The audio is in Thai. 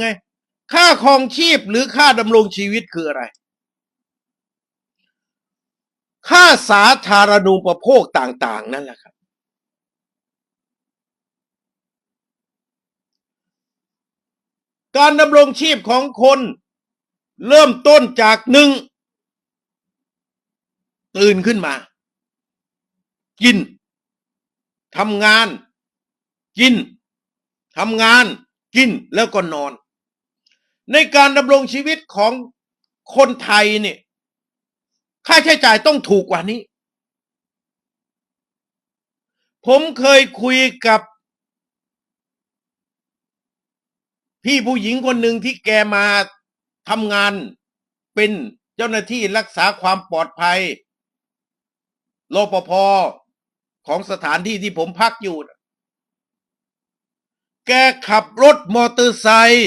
ไง ค่าครองชีพหรือค่าดำรงชีวิตคืออะไร ค่าสาธารณูปโภคต่าง ๆ นั่นแหละครับ การดำรงชีพของคนเริ่มต้นจากหนึ่งตื่นขึ้นมา กินทำงาน กินทำงาน กินแล้วก็นอน ในการดำรงชีวิตของคนไทยเนี่ยค่าใช้จ่ายต้องถูกกว่านี้ ผมเคยคุยกับ พี่ผู้หญิงคนหนึ่งที่แกมาทำงานเป็นเจ้าหน้าที่รักษาความปลอดภัยรปภของสถานที่ที่ผมพักอยู่นะ แกขับรถมอเตอร์ไซค์